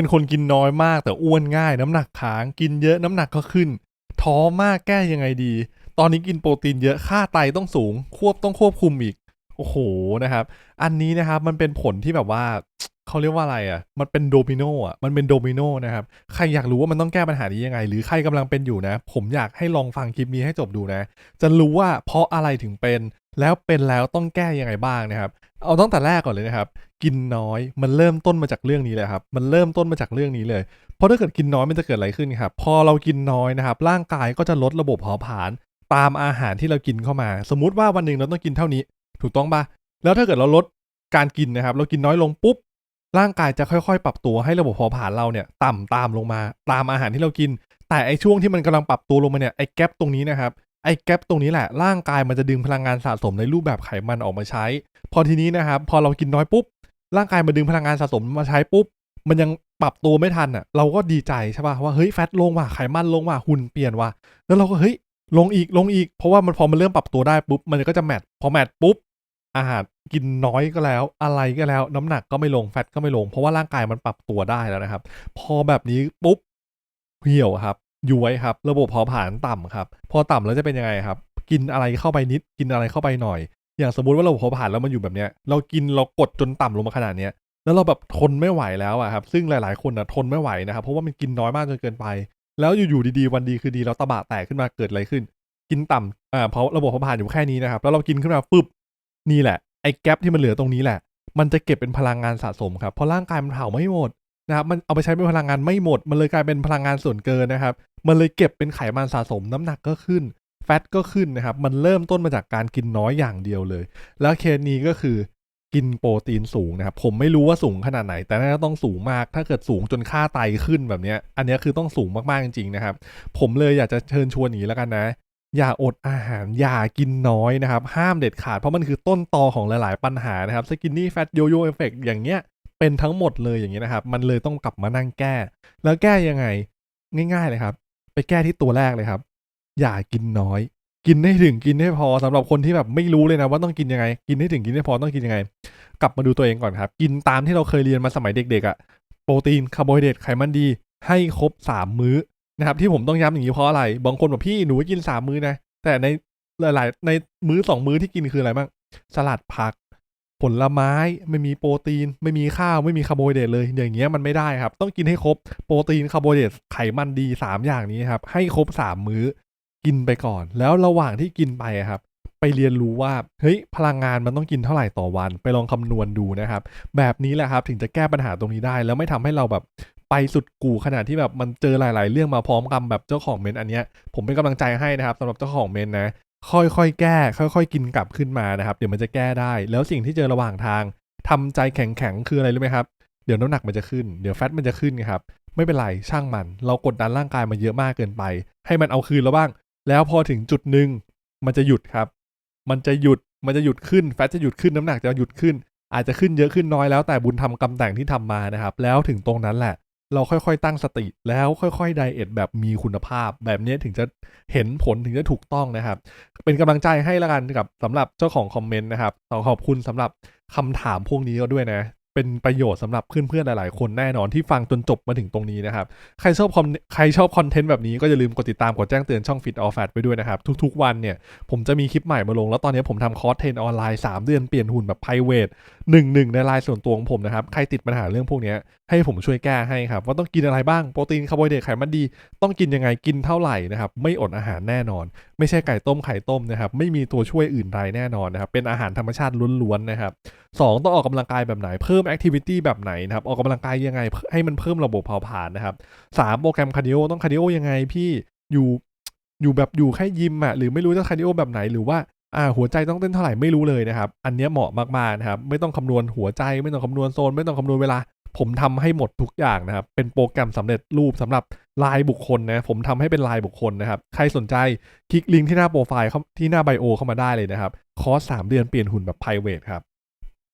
เป็นคนกินน้อยมากแต่อ้วนง่าย น้ำหนักค้างกินเยอะน้ำหนักก็ขึ้น ท้อมากแก้ยังไงดี ตอนนี้กินโปรตีนเยอะค่าไตต้องสูง ควบต้องควบคุมอีก โอ้โหนะครับ อันนี้นะครับมันเป็นผลที่แบบว่าเขาเรียกว่าอะไรอะ มันเป็นโดมิโนอะ มันเป็นโดมิโนนะครับ ใครอยากรู้ว่ามันต้องแก้ปัญหานี้ยังไง หรือใครกำลังเป็นอยู่นะ ผมอยากให้ลองฟังคลิปนี้ให้จบดูนะ จะรู้ว่าเพราะอะไรถึงเป็นแล้วเป็นแล้วต้องแก้ยังไงบ้างนะครับ เอาตั้งแต่แรกก่อนเลยนะครับ กินน้อยมันเริ่มต้นมาจากเรื่องนี้เลยครับ มันเริ่มต้นมาจากเรื่องนี้เลย เพราะถ้าเกิดกินน้อยมันจะเกิดอะไรขึ้นครับ พอเรากินน้อยนะครับ ร่างกายก็จะลดระบบเผาผลาญตามอาหารที่เรากินเข้ามา สมมุติว่าวันหนึ่งเราต้องกินเท่านี้ ถูกต้องปะแล้วถ้าเกิดเราลดการกินนะครับ เรากินน้อยลงปุ๊บ ร่างกายจะค่อยๆ ปรับตัวให้ระบบเผาผลาญเราเนี่ย ต่ำตามลงมา ตามอาหารที่เรากิน แต่ไอช่วงที่มันกำลังปรับตัวลงมาเนี่ยไอแกลบตรงนี้นะครับ ไอ้แกลบตรงนี้แหละ ร่างกายมันจะดึงพลังงานสะสมในรูปแบบไขมันออกมาใช้ พอทีนี้นะครับ พอเรากินน้อยปุ๊บ ร่างกายมันดึงพลังงานสะสมมาใช้ปุ๊บ มันยังปรับตัวไม่ทันอะ เราก็ดีใจใช่ป่ะว่าเฮ้ยแฟตลงว่ะไขมันลงว่ะหุ่นเปลี่ยนว่ะแล้วเราก็เฮ้ยลงอีกลงอีก เพราะว่ามันพอมันเริ่มปรับตัวได้ปุ๊บ มันก็จะแมทพอแมทปุ๊บ อาหารกินน้อยก็แล้ว อะไรก็แล้ว น้ำหนักก็ไม่ลงแฟตก็ไม่ลง เพราะว่าร่างกายมันปรับตัวได้แล้วนะครับ พอแบบนี้ปุ๊บเหี่ยวครับ ย้วยครับ ระบบเผาผลาญต่ำครับ พอต่ำแล้วจะเป็นยังไงครับ กินอะไรเข้าไปนิด กินอะไรเข้าไปหน่อย อย่างสมมติว่าระบบเผาผลาญแล้วมันอยู่แบบเนี้ย เรากินเรากดจนต่ำลงมาขนาดเนี้ย แล้วเราแบบทนไม่ไหวแล้วอะครับ ซึ่งหลาย ๆ คนอะทนไม่ไหวนะครับ เพราะว่ามันกินน้อยมากจนเกินไป แล้วอยู่ๆดี ๆ วันดีคือดีเราตะบะแตกขึ้นมาเกิดอะไรขึ้น กินต่ำอ่าเพราะระบบเผาผลาญอยู่แค่นี้นะครับ แล้วเรากินขึ้นมาปุ๊บ นี่แหละ ไอ้แกลบที่มันเหลือตรงนี้แหละ มันจะเก็บเป็นพลังงานสะสมครับ เพราะร่างกายมันเผาไม่หมด นะครับมันเอาไปใช้เป็นพลังงานไม่หมด มันเลยกลายเป็นพลังงานส่วนเกินนะครับ มันเลยเก็บเป็นไขมันสะสมน้ำหนักก็ขึ้น แฟตก็ขึ้นนะครับ มันเริ่มต้นมาจากการกินน้อยอย่างเดียวเลย แล้วเคสนี้ก็คือกินโปรตีนสูงนะครับ ผมไม่รู้ว่าสูงขนาดไหน แต่น่าจะต้องสูงมาก ถ้าเกิดสูงจนค่าไตขึ้นแบบนี้ อันนี้คือต้องสูงมากๆจริงๆนะครับ ผมเลยอยากจะเชิญชวนอย่างนี้แล้วกันนะ อย่าอดอาหาร อย่ากินน้อยนะครับ ห้ามเด็ดขาด เพราะมันคือต้นตอของหลายๆปัญหานะครับ สกินนี่แฟตโยโย่เอฟเฟกอย่างเงี้ย เป็นทั้งหมดเลยอย่างเงี้นะครับ มันเลยต้องกลับมานั่งแก้ แล้วแก้ยังไง ง่าย ๆ เลยครับ ไปแก้ที่ตัวแรกเลยครับ อย่ากินน้อย กินให้ถึงกินให้พอสำหรับคนที่แบบไม่รู้เลยนะว่าต้องกินยังไง กินให้ถึงกินให้พอต้องกินยังไง กลับมาดูตัวเองก่อนครับ กินตามที่เราเคยเรียนมาสมัยเด็กๆอะโปรตีนคาร์โบไฮเดรตไขมันดี ให้ครบ3มื้อนะครับ ที่ผมต้องย้ำอย่างนี้เพราะอะไร บางคนบอกพี่หนูกิน3มื้อนะแต่ในหลายๆในมื้อ2มื้อที่กินคืออะไรบ้างสลัดผัก ผลไม้ไม่มีโปรตีน ไม่มีข้าวไม่มีคาร์โบไฮเดรตเลย อย่างเงี้ยมันไม่ได้ครับ ต้องกินให้ครบโปรตีนคาร์โบไฮเดรตไขมันดี 3 อย่างนี้ครับ ให้ครบ 3 มื้อกินไปก่อน แล้วระหว่างที่กินไปครับ ไปเรียนรู้ว่าเฮ้ยพลังงานมันต้องกินเท่าไหร่ต่อวัน ไปลองคำนวณดูนะครับ แบบนี้แหละครับถึงจะแก้ปัญหาตรงนี้ได้ แล้วไม่ทำให้เราแบบไปสุดกู่ขนาดที่แบบมันเจอหลาย ๆ เรื่องมาพร้อมกันแบบเจ้าของเมนอันเนี้ยผมเป็นกำลังใจให้นะครับสำหรับเจ้าของเมนนะ ค่อยๆ แก้ ค่อยๆ กินกลับขึ้นมานะครับ เดี๋ยวมันจะแก้ได้ แล้วสิ่งที่เจอระหว่างทางทำใจแข็งๆ คืออะไรรู้ไหมครับ เดี๋ยวน้ำหนักมันจะขึ้น เดี๋ยวแฟตมันจะขึ้นครับ ไม่เป็นไร ช่างมัน เรากดดันร่างกายมาเยอะมากเกินไป ให้มันเอาคืนแล้วบ้าง แล้วพอถึงจุดหนึ่งมันจะหยุดครับ มันจะหยุด มันจะหยุดขึ้น แฟตจะหยุดขึ้น น้ำหนักจะหยุดขึ้น อาจจะขึ้นเยอะขึ้นน้อยแล้วแต่บุญทำกรรมแต่งที่ทำมานะครับ แล้วถึงตรงนั้นแหละ เราค่อยๆ ตั้งสติแล้วค่อยๆไดเอทแบบมีคุณภาพ แบบนี้ถึงจะเห็นผลถึงจะถูกต้องนะครับ เป็นกำลังใจให้ละกันกับสำหรับเจ้าของคอมเมนต์นะครับขอขอบคุณสำหรับคำถามพวกนี้ก็ด้วยนะ เป็นประโยชน์สำหรับเพื่อนๆหลายๆ คนแน่นอนที่ฟังจนจบมาถึงตรงนี้นะครับ ใครชอบคอมใครชอบคอนเทนต์แบบนี้ก็อย่าลืมกดติดตามกดแจ้งเตือนช่อง Fit All Fat ไปด้วยนะครับ ทุกๆวันเนี่ยผมจะมีคลิปใหม่มาลง แล้วตอนนี้ผมทำคอร์สเทรนออนไลน์3เดือนเปลี่ยนหุ่นแบบ private หนึ่งหนึ่งในลน์ส่วนตัวของผมนะครับ ใครติดปัญหาเรื่องพวกนี้ให้ผมช่วยแก้ให้ครับ ว่าต้องกินอะไรบ้าง โปรตีนคาร์โบไฮเดรตไขมันดี ต้องกินยังไงกินเท่าไหร่นะครับ ไม่อดอาหารแน่นอน ไม่ใช่ไก่ต้มไข่ต้มนะครับ ไม่มีตัวช่วยอื่นใดแน่นอนนะครับ เป็นอาหารธรรมชาติล้วนๆนะครับสองต้องออกกำลังกายแบบไหนเพิ่มแอคทิวิตี้แบบไหนนะครับออกกำลังกายยังไงให้มันเพิ่มระบบเผาผลาญนะครับสามโปรแกรมคาร์ดิโอต้องคาร์ดิโอยังไงพี่อยู่อยู่แบบอยู่แค่ยิมอะหรือไม่รู้จะคาร์ดิโอแบบไหนหรือว่า อ่าหัวใจต้องเต้นเท่าไหร่ไม่รู้เลยนะครับ อันนี้เหมาะมากๆนะครับ ไม่ต้องคำนวณหัวใจไม่ต้องคำนวณโซน ไม่ต้องคำนวณเวลา ผมทำให้หมดทุกอย่างนะครับ เป็นโปรแกรมสำเร็จรูปสำหรับลายบุคคลนะผมทำให้เป็นลายบุคคลนะครับ ใครสนใจคลิกลิงก์ที่หน้าโปรไฟล์ที่หน้าไบโอเข้ามาได้เลยนะครับ คอร์ส3เดือนเปลี่ยนหุ่นแบบ private ครับ